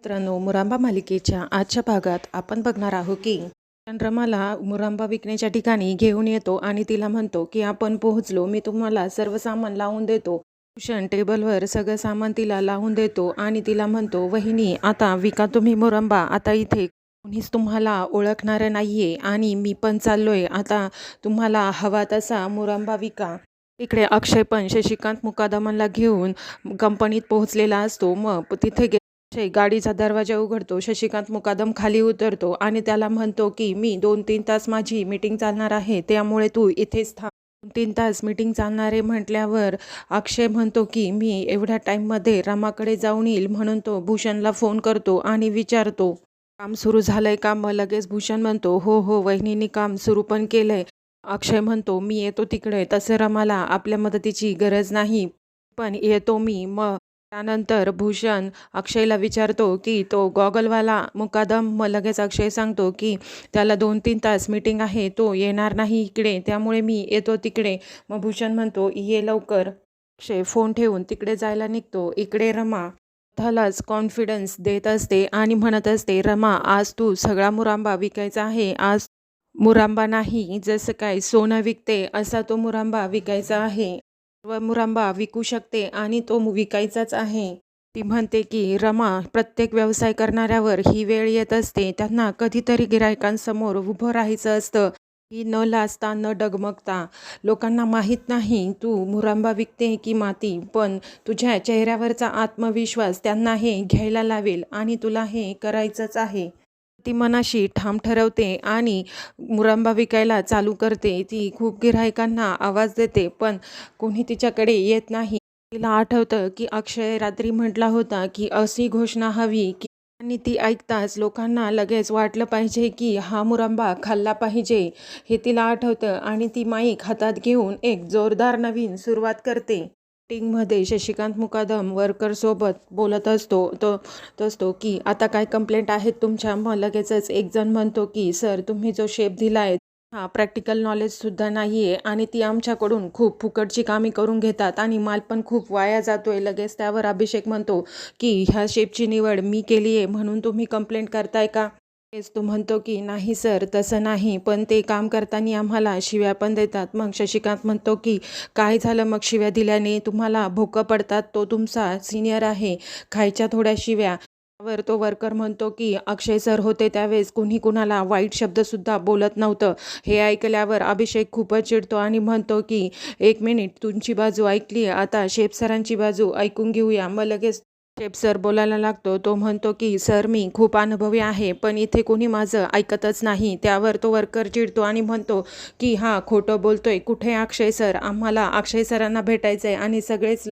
मित्रांनो मुरांबा मालिकेच्या आजच्या भागात आपण बघणार आहोत की चंद्रमाला मुरांबा विकण्याच्या ठिकाणी घेऊन येतो आणि तिला म्हणतो की आपण पोहोचलो मी तुम्हाला सर्व सामान लावून देतो. भूषण टेबलवर सगळं सामान तिला लावून देतो आणि तिला म्हणतो वहिनी आता विका तुम्ही मुरंबा आता इथे कोणीच तुम्हाला ओळखणारं नाहीये आणि मी पण चाललोय. आता तुम्हाला हवा तसा मुरंबा विका. इकडे अक्षय पण शशिकांत मुकादमांना घेऊन कंपनीत पोहोचलेला असतो. मग तिथे गे गाडीचा दरवाजा उघडतो शशिकांत मुकादम खाली उतरतो आणि त्याला म्हणतो की मी दोन तीन तास माझी मीटिंग चालणार आहे त्यामुळे तू इथेच थांब. दोन तीन तास मीटिंग चालणार आहे म्हटल्यावर अक्षय म्हणतो की मी एवढ्या टाईममध्ये रामाकडे जाऊन येईल म्हणून तो भूषणला फोन करतो आणि विचारतो काम सुरू झालंय का? मग लगेच भूषण म्हणतो हो हो वहिनीने काम सुरू पण केलंय. अक्षय म्हणतो मी येतो तिकडे तसं रमाला आपल्या मदतीची गरज नाही पण येतो मी. मग त्यानंतर भूषण अक्षयला विचारतो की तो गॉगलवाला मुकादम मग लगेच अक्षय सांगतो की त्याला दोन तीन तास मीटिंग आहे तो येणार नाही इकडे त्यामुळे मी येतो तिकडे. मग भूषण म्हणतो ये लवकर. अक्षय फोन ठेवून तिकडे जायला निघतो. इकडे रमा. स्वतःलाच कॉन्फिडन्स देत असते आणि म्हणत असते रमा आज तू सगळा मुरांबा विकायचा आहे. आज मुरांबा नाही जसं काय सोनं विकते असा तो मुरांबा विकायचा आहे. व मुरांबा विकू शकते आणि तो विकायचाच आहे. ती म्हणते की रमा प्रत्येक व्यवसाय करणाऱ्यावर ही वेळ येत असते. त्यांना कधीतरी गिरायकांसमोर उभं राहायचं असतं. ही न लाजता न डगमगता. लोकांना माहीत नाही तू मुरांबा विकते की माती पण तुझ्या चेहऱ्यावरचा आत्मविश्वास त्यांना हे घ्यायला लावेल आणि तुला हे करायचंच आहे. ती मनाशी ठाम ठरवते आणि मुरंबा विकायला चालू करते. ती खूप गिऱ्हाईकांना आवाज देते पण कोणी तिच्याकडे येत नाही. तिला आठवतं की अक्षय रात्री म्हटला होता की अशी घोषणा हवी की आणि ती ऐकताच लोकांना लगेच वाटलं पाहिजे की हा मुरंबा खाल्ला पाहिजे हे तिला आठवतं आणि ती माईक हातात घेऊन एक जोरदार नवीन सुरुवात करते. मीटिंगमध्ये शशिकांत मुकादम वर्करसोबत बोलत असतो तो असतो की आता काय कंप्लेंट आहेत तुमच्या? मग लगेचच एक जण म्हणतो की सर तुम्ही जो शेप दिला आहे हा प्रॅक्टिकल नॉलेजसुद्धा नाही आहे आणि ती आमच्याकडून खूप फुकटची कामे करून घेतात आणि माल पण खूप वाया जातो आहे लगेच त्यावर अभिषेक म्हणतो की ह्या शेपची निवड मी केली आहे म्हणून तुम्ही कंप्लेंट करताय का? तेच तो म्हणतो की नाही सर तसं नाही. पण ते काम करताना आम्हाला शिव्या पण देतात. मग शशिकांत म्हणतो की काय झालं मग शिव्या दिल्याने? तुम्हाला भोकं पडतात तो तुमचा सिनियर आहे. खायच्या थोड्या शिव्या. वर तो वर्कर म्हणतो की अक्षय सर होते त्यावेळेस कुणी कुणाला वाईट शब्दसुद्धा बोलत नव्हतं. हे ऐकल्यावर अभिषेक खूपच चिडतो आणि म्हणतो की एक मिनिट तुमची बाजू ऐकली आता शेप सरांची बाजू ऐकून घेऊया. मग लगेच स्टेप सर बोलायला लागतो. तो म्हणतो की सर मी खूप अनुभवी आहे पण इथे कोणी माझं ऐकतच नाही. त्यावर तो वर्कर चिडतो आणि म्हणतो की हा खोटं बोलतोय. कुठे अक्षय सर? आम्हाला अक्षय सरांना भेटायचं आहे आणि सगळेच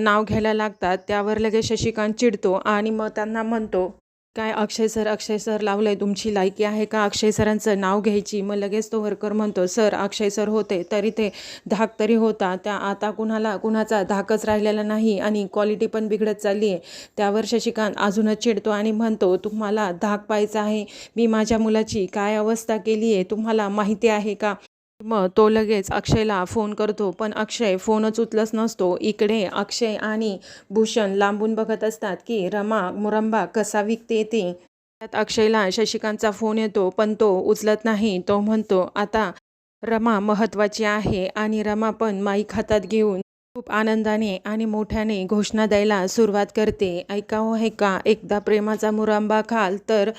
नाव घ्यायला लागतात. त्यावर लगेच शशिकांत चिडतो आणि मग त्यांना म्हणतो काय अक्षय सर अक्षय सर लावलंय तुमची लायकी आहे का? अक्षय सरांचं नाव घ्यायची. मग लगेच तो वर्कर म्हणतो सर अक्षय सर होते तरी ते धाक तरी होता. त्या आता कुणाला कुणाचा धाकच राहिलेला नाही आणि क्वालिटी पण बिघडत चालली आहे त्यावर शशिकांत अजूनच चिडतो आणि म्हणतो तुम्हाला धाक पाहायचा आहे. मी माझ्या मुलाची काय अवस्था केली आहे तुम्हाला माहिती आहे का? मग तो लगेच अक्षयला फोन करतो पण अक्षय फोनच उचलत नसतो. इकडे अक्षय आणि भूषण लांबून बघत असतात की रमा मुरंबा कसा विकते ते? त्यात अक्षयला शशिकांतचा फोन येतो पण तो उचलत नाही. तो म्हणतो आता रमा महत्त्वाची आहे आणि रमा पण माईक हातात घेऊन खूप आनंदाने आणि मोठ्याने घोषणा द्यायला सुरुवात करते. ऐकावं हे का? एकदा प्रेमाचा मुरंबा खाल तर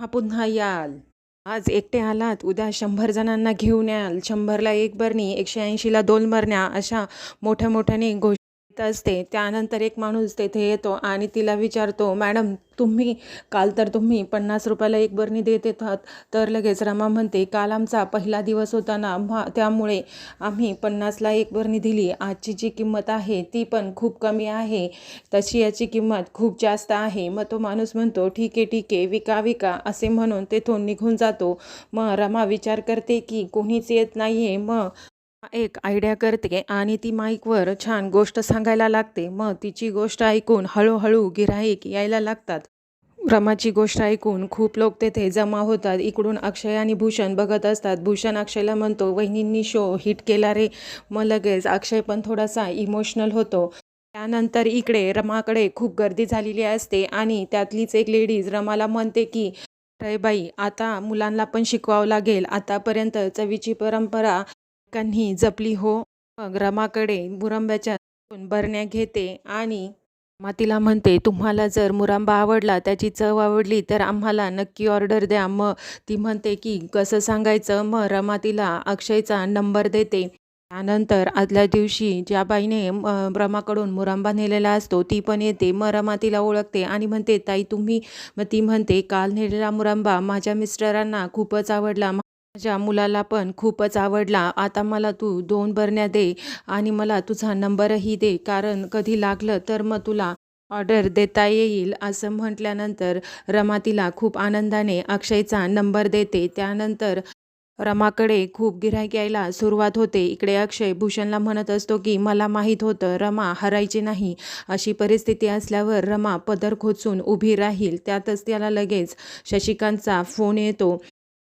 हा पुन्हा याल. आज एकटे आलात उद्या शंभर जणांना घेऊन याल शंभरला एक बरणी एकशे ऐंशीला दोन बरण्या अशा मोठ्या मोठ्याने घोष असते. त्यानंतर एक माणूस तेथे येतो आणि तिला विचारतो मॅडम तुम्ही काल तर तुम्ही पन्नास रुपयाला एक बरणी देत येतात. तर लगेच रमा म्हणते काल आमचा पहिला दिवस होता ना त्यामुळे आम्ही पन्नासला एक बरणी दिली. आजची जी किंमत आहे ती पण खूप कमी आहे. तशी याची किंमत खूप जास्त आहे. मग तो माणूस म्हणतो ठीक आहे ठीक आहे विका विका. असे म्हणून तेथून निघून जातो. मग रमा विचार करते की कोणीच येत नाही आहे मग एक आयडिया करते आणि ती माईकवर छान गोष्ट सांगायला लागते. मग तिची गोष्ट ऐकून हळूहळू गिराईक यायला लागतात. रमाची गोष्ट ऐकून खूप लोक तेथे जमा होतात. इकडून अक्षय आणि भूषण बघत असतात. भूषण अक्षयला म्हणतो वहिनींनी शो हिट केला रे. मग लगेच अक्षय पण थोडासा इमोशनल होतो. त्यानंतर इकडे रमाकडे खूप गर्दी झालेली असते आणि त्यातलीच एक लेडीज रमाला म्हणते की अरे बाई आता मुलांना पण शिकवावं लागेल. आतापर्यंत चवीची परंपरा कांनी जपली हो. मग रमाकडे मुरंब्याच्या बरण्या घेते आणि मातीला तिला म्हणते तुम्हाला जर मुरांबा आवडला त्याची चव आवडली तर आम्हाला नक्की ऑर्डर द्या. मग ती म्हणते की कसं सांगायचं? मग रमा तिला अक्षयचा नंबर देते. त्यानंतर आदल्या दिवशी ज्या बाईने म, रमाकडून मुरांबा नेलेला असतो ती पण येते. मग रमा तिला ओळखते आणि म्हणते ताई तुम्ही मग ती म्हणते काल नेलेला मुरांबा माझ्या मिस्टरांना खूपच आवडला. माझ्या मुलाला पण खूपच आवडला. आता मला तू दोन बरण्या दे आणि मला तुझा नंबरही दे. कारण कधी लागलं तर मग तुला ऑर्डर देता येईल असं म्हटल्यानंतर रमा तिला खूप आनंदाने अक्षयचा नंबर देते. त्यानंतर रमाकडे खूप गिऱ्हाईक यायला सुरुवात होते. इकडे अक्षय भूषणला म्हणत असतो की मला माहीत होतं रमा हरायची नाही. अशी परिस्थिती असल्यावर रमा पदर खोचून उभी राहील. त्यातच त्याला लगेच शशिकांतचा फोन येतो.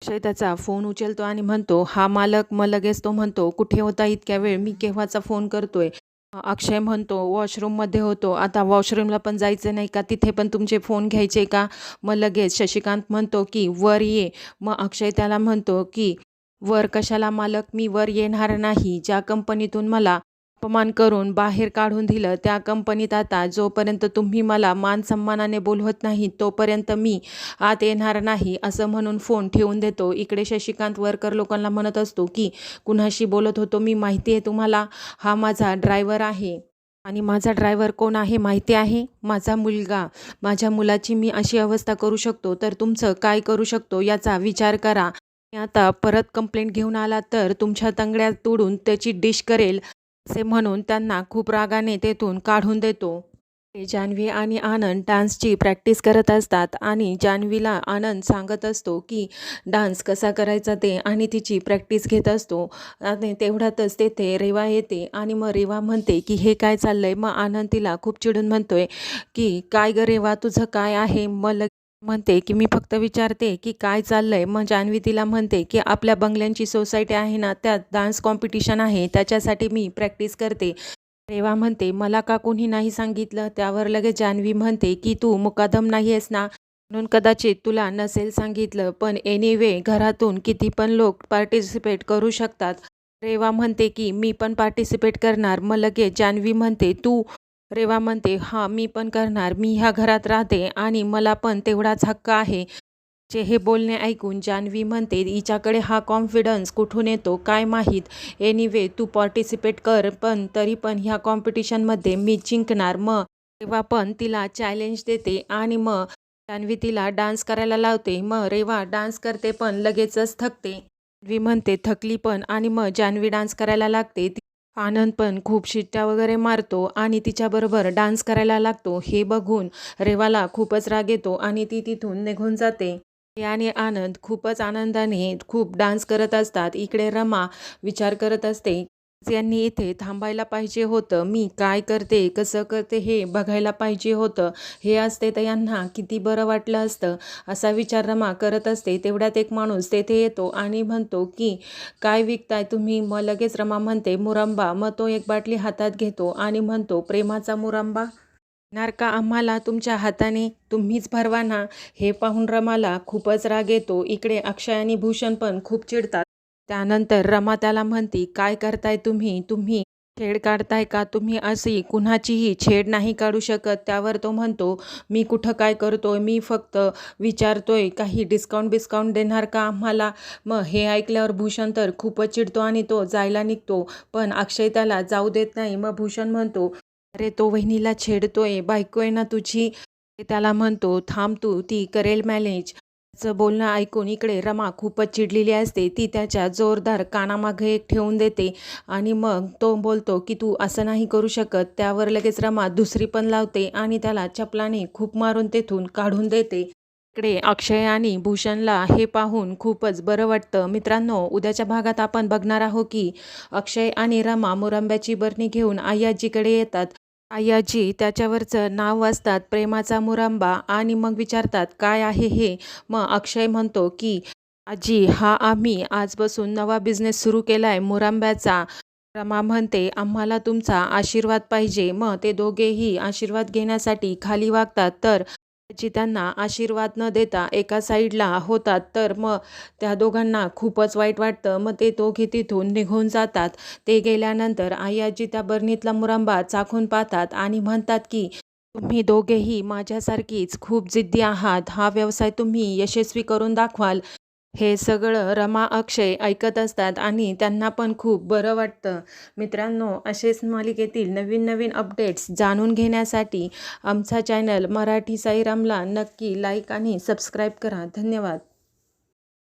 अक्षय त्याचा फोन उचलतो आणि म्हणतो हा मालक मग लगेच तो म्हणतो कुठे होता इतक्या वेळ? मी केव्हाचा फोन करतोय? अक्षय म्हणतो वॉशरूममध्ये होतो. आता वॉशरूमला पण जायचं नाही का? तिथे पण तुमचे फोन घ्यायचे का? मग लगेच शशिकांत म्हणतो की वर ये. मग अक्षय त्याला म्हणतो की वर कशाला मालक? मी वर येणार नाही. ज्या कंपनीतून मला अपमान करून बाहेर काढून दिलं. त्या कंपनीत आता जोपर्यंत तुम्ही मला मान सन्मानाने बोलवत नाही तोपर्यंत मी आत येणार नाही असं म्हणून फोन ठेवून देतो. इकडे शशिकांत वर्कर लोकांना म्हणत असतो की कुणाशी बोलत होतो मी माहिती आहे तुम्हाला? हा माझा ड्रायव्हर आहे. आणि माझा ड्रायव्हर कोण आहे माहिती आहे? माझा मुलगा. माझ्या मुलाची मी अशी अवस्था करू शकतो तर तुमचं काय करू शकतो याचा विचार करा. मी आता परत कंप्लेंट घेऊन आला तर तुमच्या तंगड्या तोडून त्याची डिश करेल. असे म्हणून त्यांना खूप रागाने तेथून काढून देतो. जान्हवी आणि आनंद डान्सची प्रॅक्टिस करत असतात आणि जान्हवीला आनंद सांगत असतो की डान्स कसा करायचा ते आणि तिची प्रॅक्टिस घेत असतो. आणि तेवढ्यातच तेथे रेवा येते आणि मग रेवा म्हणते की हे काय चाललंय? मग आनंद तिला खूप चिडून म्हणतोय की काय ग रेवा तुझं काय आहे? मग म्हणते की मी फक्त विचारते की काय चाललंय. मग जान्हवी तिला म्हणते की आपल्या बंगल्यांची सोसायटी आहे ना त्यात डान्स कॉम्पिटिशन आहे त्याच्यासाठी मी प्रॅक्टिस करते. रेवा म्हणते मला का कोणी नाही सांगितलं. त्यावर लगेच जान्हवी म्हणते की तू मुकादम नाही आहेस ना? म्हणून कदाचित तुला नसेल सांगितलं पण एनिवे घरातून किती पण लोक पार्टिसिपेट करू शकतात. रेवा म्हणते की मी पण पार्टिसिपेट करणार. मग लगेच जान्हवी म्हणते तू रेवा म्हणते हां मी पण करणार. मी ह्या घरात राहते आणि मला पण तेवढाच हक्क आहे. चे हे बोलणे ऐकून जान्हवी म्हणते हिच्याकडे हा कॉन्फिडन्स कुठून येतो? काय माहीत? एनिवे तू पार्टिसिपेट कर पण तरी पण ह्या कॉम्पिटिशनमध्ये मी जिंकणार. मग रेवा पण तिला चॅलेंज देते आणि मग जान्हवी तिला डान्स करायला लावते. मग रेवा डान्स करते पण लगेचच थकते. जान्हवी म्हणते थकली पण. आणि मग जान्हवी डान्स करायला लागते. ती- आनंद पण खूप शिट्ट्या वगैरे मारतो आणि तिच्याबरोबर डान्स करायला लागतो. हे बघून रेवाला खूपच राग येतो आणि ती तिथून निघून जाते. आणि आनंद खूपच आनंदाने खूप डान्स करत असतात. इकडे रमा विचार करत असते. यांनी इथे थांबायला पाहिजे होतं. मी काय करते कसं करते हे बघायला पाहिजे होतं. हे असते तर यांना किती बरं वाटलं असतं. असा विचार रमा करत असते. तेवढ्यात एक माणूस तेथे येतो आणि म्हणतो की काय विकताय तुम्ही? मग लगेच रमा म्हणते मुरंबा. मग तो एक बाटली हातात घेतो आणि म्हणतो प्रेमाचा मुरंबा. येणार का आम्हाला तुमच्या हाताने? तुम्हीच भरवा ना. हे पाहून रमाला खूपच राग येतो. इकडे अक्षय आणि भूषण पण खूप चिडतात. त्यानंतर रमा त्याला म्हणते काय करताय तुम्ही? तुम्ही छेड काढताय का? तुम्ही अशी कुणाचीही छेड नाही काढू शकत. त्यावर तो म्हणतो मी कुठं काय करतोय? मी फक्त विचारतोय काही डिस्काउंट बिस्काउंट देणार का आम्हाला? मग हे ऐकल्यावर भूषण तर खूपच चिडतो आणि तो जायला निघतो पण अक्षय त्याला जाऊ देत नाही. मग भूषण म्हणतो अरे तो वहिनीला छेडतोय. बायको आहे ना तुझी? त्याला म्हणतो थांब तू ती करेल मॅनेज त्याचं बोलणं ऐकून इकडे रमा खूपच चिडलेली असते. ती त्याच्या जोरदार कानामागे एक ठेवून देते आणि मग तो बोलतो की तू असं नाही करू शकत. त्यावर लगेच रमा दुसरी पण लावते आणि त्याला चपलाने खूप मारून तेथून काढून देते. इकडे अक्षय आणि भूषणला हे पाहून खूपच बरं वाटतं. मित्रांनो उद्याच्या भागात आपण बघणार आहोत की अक्षय आणि रमा मुरंब्याची बरणी घेऊन आयाजीकडे येतात. आयाजी त्याच्यावरचं नाव वाचतात प्रेमाचा मुरांबा आणि मग विचारतात काय आहे हे? मग अक्षय म्हणतो की आजी हा आम्ही आजपासून नवा बिझनेस सुरू केला आहे मुरांब्याचा. रमा म्हणते आम्हाला तुमचा आशीर्वाद पाहिजे. मग ते दोघेही आशीर्वाद घेण्यासाठी खाली वागतात तर त्यांना आशीर्वाद न देता एका साईडला होतात तर मग त्या दोघांना खूपच वाईट वाटतं. मग ते दोघे तिथून निघून जातात. ते गेल्यानंतर आई आजी त्या बरणीतला मुरंबा चाखून पाहतात आणि म्हणतात की तुम्ही दोघेही माझ्यासारखीच खूप जिद्दी आहात. हा व्यवसाय तुम्ही यशस्वी करून दाखवाल. हे सगळं रमा अक्षय ऐकत असतात आणि त्यांना पण खूप बरं वाटतं. मित्रांनो असेच मालिकेतील नवीन नवीन अपडेट्स जाणून घेण्यासाठी आमचा चॅनल मराठी साईरामला नक्की लाईक आणि सबस्क्राईब करा. धन्यवाद.